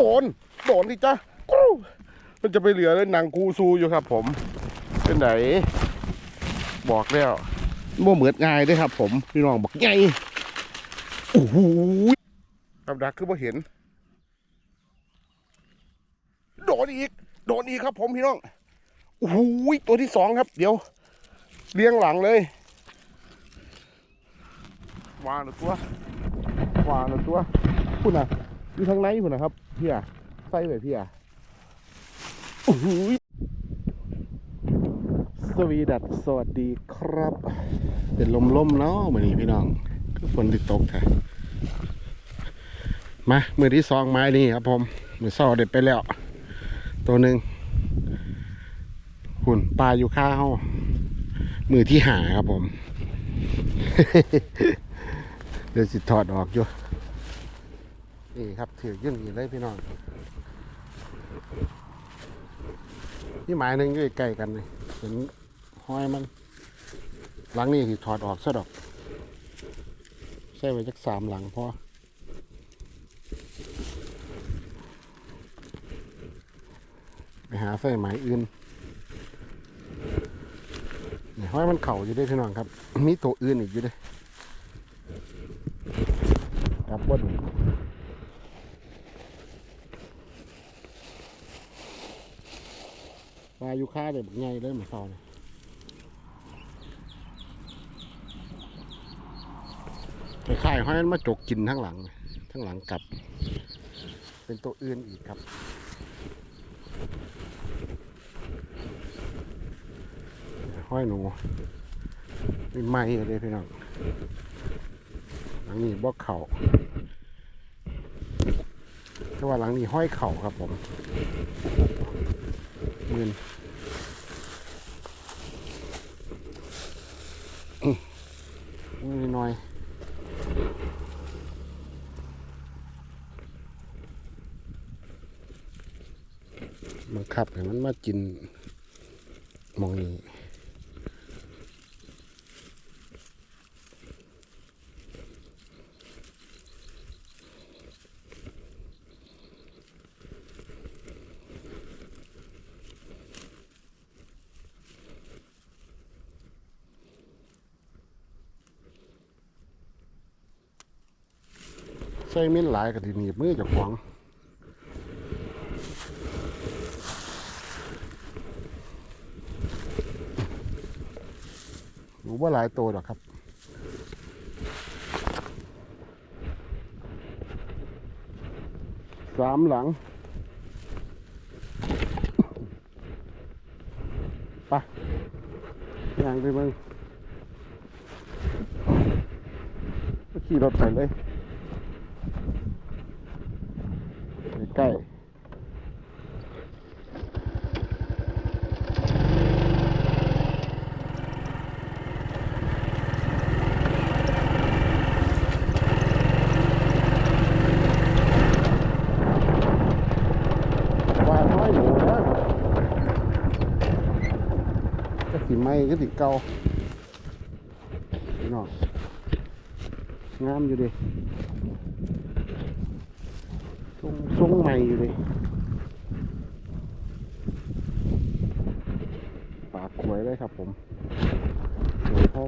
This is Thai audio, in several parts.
ดน โดนดิจ้ะกู้มันจะไปเหลือเลยหนังกูซูอยู่ครับ ผมเป็นไหน บอกแล้วบ่เหมือนง่ายเด้อครับ ผมพี่น้องบอกไงโอ้โหกับดักคือบ่เห็น โดนอีก โดนอีกครับ ผมพี่น้องโอ้โหตัวที่สองครับ เดี๋ยวเลี้ยงหลังเลยวางหรือตัววางหรือตัวคุณน่ะ อยู่ทางไหนคุณนะครับพี่อะใส่ไปพี่อะโอ้โหสวีดัสสวัสดีครับ เป็นลมลมๆเนาะเหมือนนี้พี่น้องคือฝนติดตกแท้มามือที่สองไม้นี่ครับผมมือเศร้าเด็ดไปแล้ว ตัวหนึ่งหุ่นปลาอยู่ข้าวมือที่หาครับผม เดี๋ยวสิถอดออกอยู่ นี่ครับถือยื่นอีกเลยพี่น้องนี่หมายหนึ่งอยู่ใกล้กันเลยเห็นห้อยมันหลังนี่ที่ถอดออกซะดอกใส่ไว้จักสามหลังพอไปหาใส่ไหมอื่นนี่ห้อยมันเข่าอยู่ด้วยพี่น้องครับ มีตัวอื่นอีกอยู่ด้วยกับบน ปลาอยู่ค่าเด็กไงเลยเหมือนเขาเนี่ยไปข่ายห้อยมันมาจกกินทั้งหลัง ทั้งหลังกลับ เป็นตัวอื่นอีกครับห้อยหนูเป็นไม้เลยพี่น้องหลังนี้บอกเข่าแต่ว่าหลังนี้ห้อยเข่าครับผม มืนอื้อมือน้อยบังคับให้มันมากินมองนี้ ใส่เม้นหลายก็ดีหนีบมือจากของหนูว่าหลายตัวหรอกครับสามหลังไปย่างไปมึงก็ขี่รถไปเลย ใกล้ว่าน้อยหนูนะก็ ก็สิเก่าพี่น้องงามอยู่ดิทรงทรงใหม่อยู่เลยปากขวยเลยครับผมเดี๋ยวเขา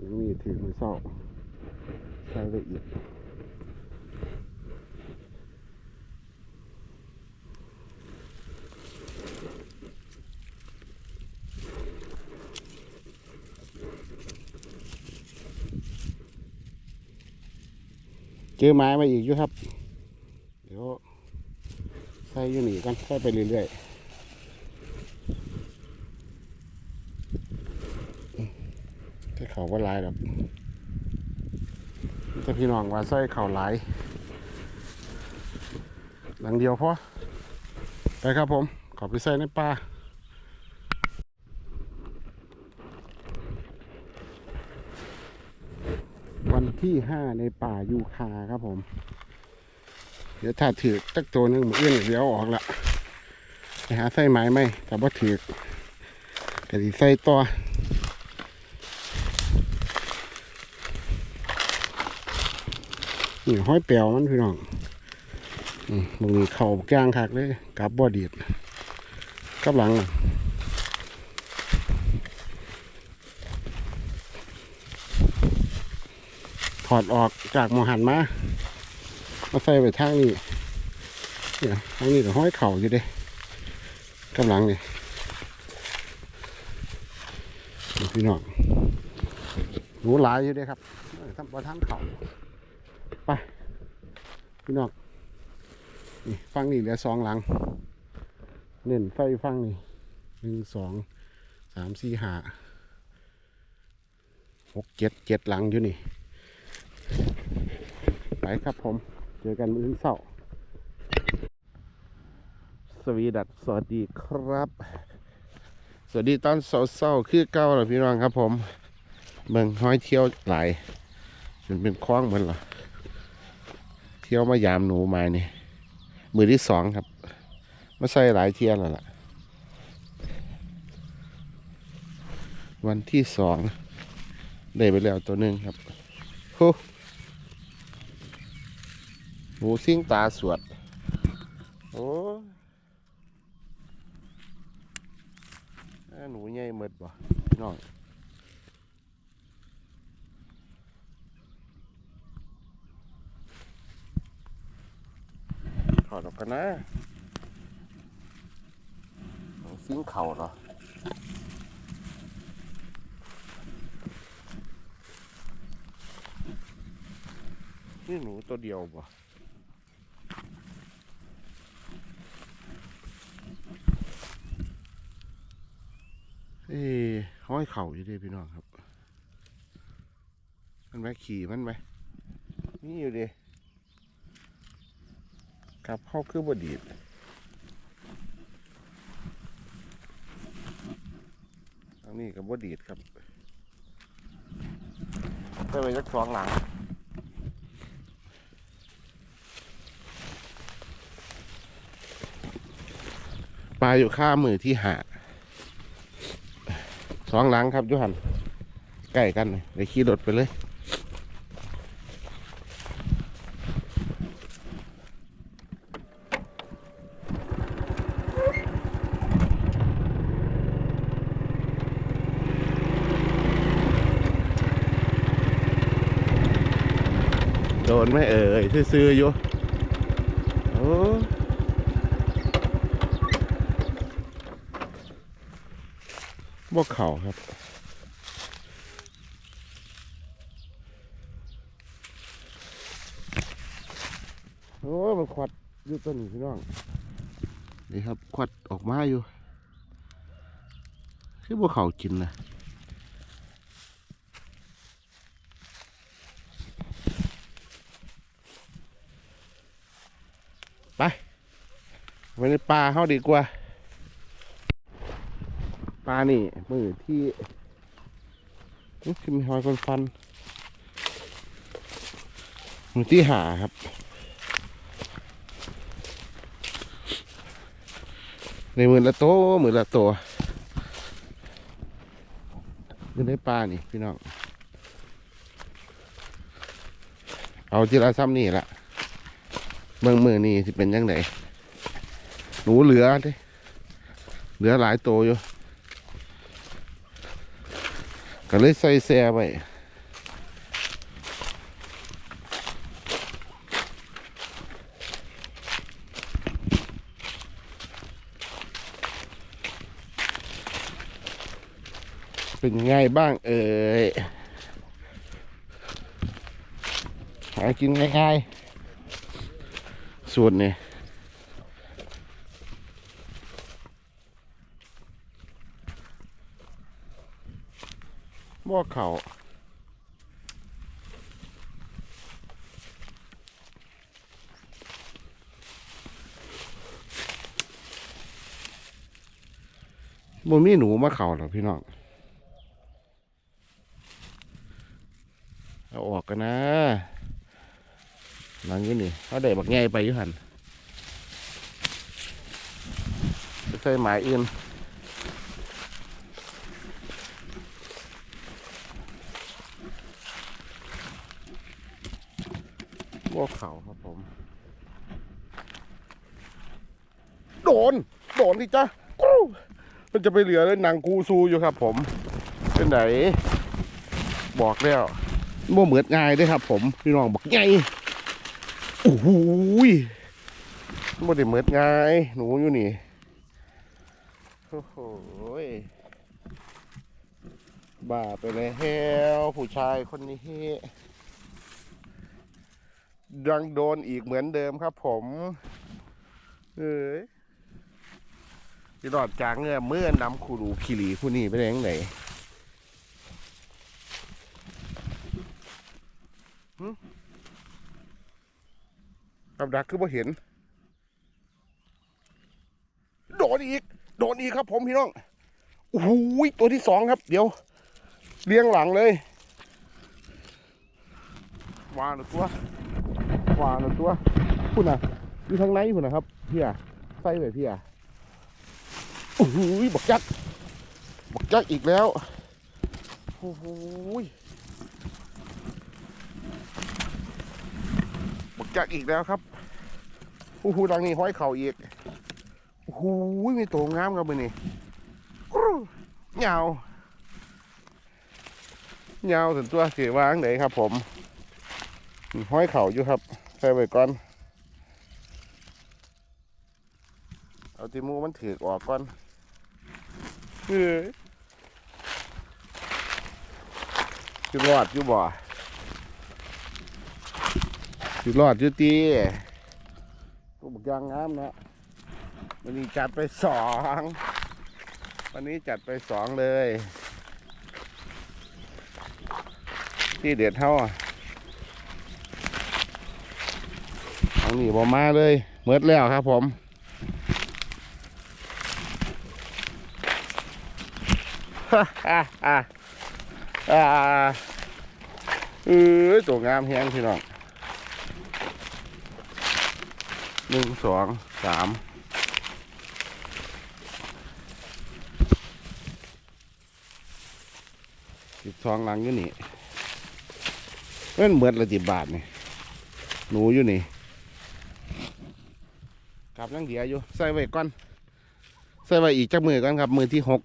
ยังมีถือมือเศร้าใส่ละเอียด เจอไม้มาอีกอยู่ครับ เดี๋ยวใส่อยู่นี่กันใส่ไปเรื่อยๆที่เขาว่าลายแบบจะพี่น้องว่าใส่เขาลายหลังเดียวพอไปครับผม ขอไปใส่ในป่า วันที่ห้าในป่ายูคาครับผม เดี๋ยวถ้าถือตักตัวนึงมือเอื้อนเดี๋ยวออกละไปหาใส่ไม้ไหมแต่ว่าถือกแต่ดีใส่ต่อนี่ห้อยแปลวมันพี่น้องมตรงเข่าแกงคักเลยกลับบ่ดีดกลับหลังน่ะ ถอดออกจากหมอหันมามาใส่ไปทางนี้เนี่ยทางนี้ก็ห้อยเข่าอยู่เด้กำลังนี่นี่พี่น้องหนูหลายอยู่เด้ครับทำประทานเข่าไปพี่น้องนี่ฟังนี่เหลือสองหลัง เน้นไฟฟังนี่หนึ่งสองสามสี่ห้าหกเจ็ดเจ็ดหลังอยู่นี่ ไปครับผม เจอกันมื้อเช้าสวีดัสสวัสดีครับ สวัสดีตอนเช้าๆคือเก้าเหรอพี่น้องครับผมเมืองห้อยเที่ยวหลายจนเป็นคล้องเหมือนหรอเที่ยวมายามหนูมานี่มือที่สองครับมาใส่หลายเที่ยวแล้วล่ะ วันที่สองได้ไปแล้วตัวหนึ่งครับโห หมูซิ่งตาสวด โอ้ยเอ้อหนูใหญ่หมดบ่พี่น้องถอดออกกันนะหนูซิ่งเข่าเหรอนี่หนูตัวเดียวบ่ เอ้ยห้อย เข่าอยู่ดิพี่น้องครับ มันไหมขี่มันไหมนี่อยู่ดิกลับเข้าคือบดีดทางนี้กับบดีดครับได้ไปจักสองหลังปลาอยู่ข้ามือที่หาด สองหลังครับยุหันใกล้กันเลยเดี๋ยวขี่รถไปเลยโดนไหม่เอ่ย ซื้อๆอยู่โอ้ บ่เข่าครับ โอ้ยมันควัดอยู่ต้นนี้พี่น้อง นี่ครับควัดออกมาอยู่ คือบ่เขากินนะไปไปในป่าเขาดีกว่าป ลานี่มือที่นี่คือมีหอยคนฟันมือที่หาครับในมือละโตมือละตัวอยู่ในปลานี่พี่น้อง เอาทีละซ้ำนี่ละเบิ่งมือนี่สิเป็นยังไงหนูเหลือเด้เหลือหลายตัวอยู่ ก็เลยใส่แซ่ไว้เป็นไงบ้างเอ่ยหากินง่ายๆส่วนนี่ บ่อเขาบ่มีหนูมาเข่าหรอพี่น้องเอาออกกันนะหลังนี้นี่เขาได้บักใหญ่ไปยู่หันไปใส่หมายอื่น พวกเขาครับผม โดน โดนดิจ้ะกูมันจะไปเหลือเลยหนังกูซูอยู่ครับ ผม เป็นไหน บอกแล้วบ่เหมือนง่ายเด้อครับ ผมพี่น้องบอกไงโอ้โหยบ่ได้เหมือนง่ายหนูอยู่นี่โอ้โหยบ้าไปแล้วผู้ชายคนนี้ ดังโดนอีกเหมือนเดิมครับ ผมเอ้ยพี่รอดจางเงื่อเมื่อนำคูรูคิรีผู้นี้ไปได้ยังไงกับดักคือบ่เห็น โดนอีก โดนอีกครับ ผมพี่น้องโอ้โหตัวที่สองครับ เดี๋ยว เลี้ยงหลังเลยวางหนึ่งตัว วางหนึ่งตัวพุ่นน่ะอยู่ทางไหนพุ่นนะครับพี่อะใส่ไปพี่อะโอ้โหบักจักบักจักอีกแล้วโอ้โหบักจักอีกแล้วครับโอ้โหดังนี้ห้อยเข่าอีกโอ้โหมีตัวงามครับมือนี่เหงาเหงาถึงตัวเสียวางไหนครับ ผมห้อยเข่าอยู่ครับ ใส่ไว้ก่อน เอาตีมูมันถือกออกก่อนเฮ้ยจุดรอดอยู่บ่จุดรอดอยู่ตีตัวบักยางงามนะวันนี้จัดไปสองวันนี้จัดไปสองเลย ที่เด็ดเท่า อะเอาหนีบอมาเลยเมิดแล้วครับผมฮ่าฮ่าฮ่าอ่าเออตัวงามแฮงพี่น้องหนึ่งสองสามสิบสองหลังอยู่นี่เอ้นเหมือนละจิบบาทนี่หนูอยู่นี่ ยังเดียอยู่ใส่ไว้ก่อนใส่ไว้อีกจักมือก่อนครับ มือที่หก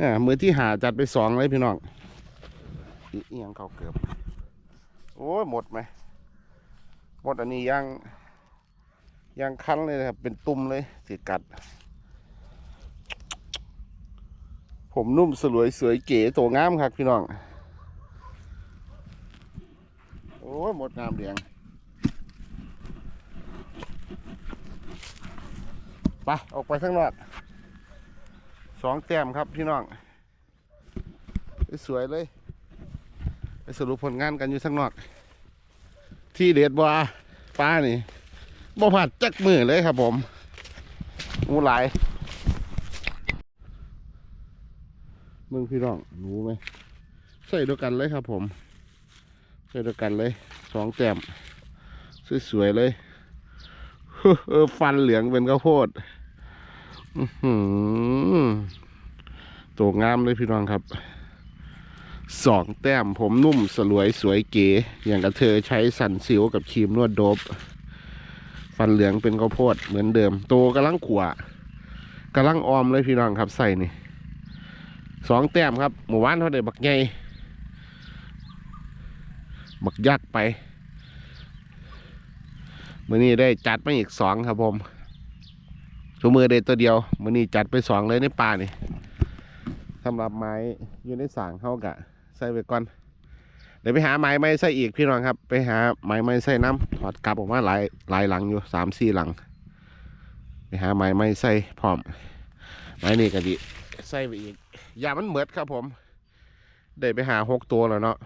อ่ามือที่หาจัดไปสองเลยพี่น้องอีเอียงเขาเกือบโอ้ยหมดไหมหมดอันนี้ยังยังคันเลยครับเป็นตุ่มเลยติกัด ผมนุ่มสลวยสวยเก๋โตงามครับพี่น้อง โอ้ยหมดงามเดียง ไปออกไปข้างนอกสองแต้มครับพี่น้องสวยเลย ไปสรุปผลงานกันอยู่ข้างนอก ที่เด็ดบัวป้านี่บ่ผัดจักมือเลยครับผมหมูหลายมึงพี่น้องรู้ไหมใส่ด้วยกันเลยครับผมใส่ด้วยกันเลยสองแต้มสวยๆเลย เออฟันเหลืองเป็นข้าวโพด ตัวงามเลยพี่น้องครับ สองแต้มผมนุ่มสลวยสวยเก๋ อย่างกับเธอใช้สันสิวกับครีมนวดโดบ ฟันเหลืองเป็นข้าวโพดเหมือนเดิม โตกำลังขวากำลังออมเลยพี่น้องครับใส่นี่สองแต้มครับ หมู่บ้านเขาได้บักใหญ่บักยักษ์ไปเมื่อนี้ได้จัดมาอีกสองครับผม ชูมือเด็ดตัวเดียวมือนี้จัดไปสองเลยในป่านี่สำหรับไม้อยู่ในสางเข้ากะใส่ไปก่อนเดี๋ยวไปหาไม้ไม้ใส่อีกพี่น้องครับ ไปหาไม้ไม้ใส่น้ำถอดกลับออกมาหลายหลายหลังอยู่สามสี่หลัง ไปหาไม้ไม้ใส่พร้อม ไม้นี่ก็ดีใส่ไปอีกอย่ามันเหมือดครับผมได้ไปหาหกตัวแล้วเนาะ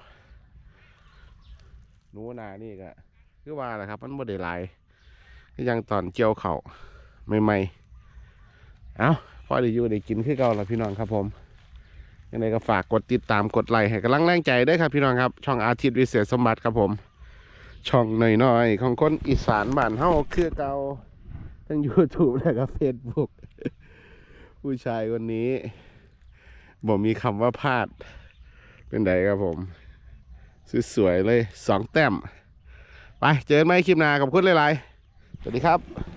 นูนานี่ก็คือว่าแหละครับ มันบ่ได้หลายก็ยังตอนเกี่ยวเข่าใหม่ๆ เอาพอได้อยู่ได้กินคือเก่าแล้วพี่น้องครับผมยังไงก็ฝากกดติดตามกดไลค์ให้กำลังแรงใจได้ครับพี่น้องครับ ช่องอาทิตย์วิเศษสมบัติครับผม ช่องหน่อยๆของคนอีสานบ้านเฮาคือเก่าทั้ง YouTube และก็ Facebook ผู้ชายคนนี้บอกมีคำว่าพลาด เป็นไดครับผมสวยๆเลยสองแต้ม ไปเจอกันไหมคลิปหน้ากับคุณหลายๆ สวัสดีครับ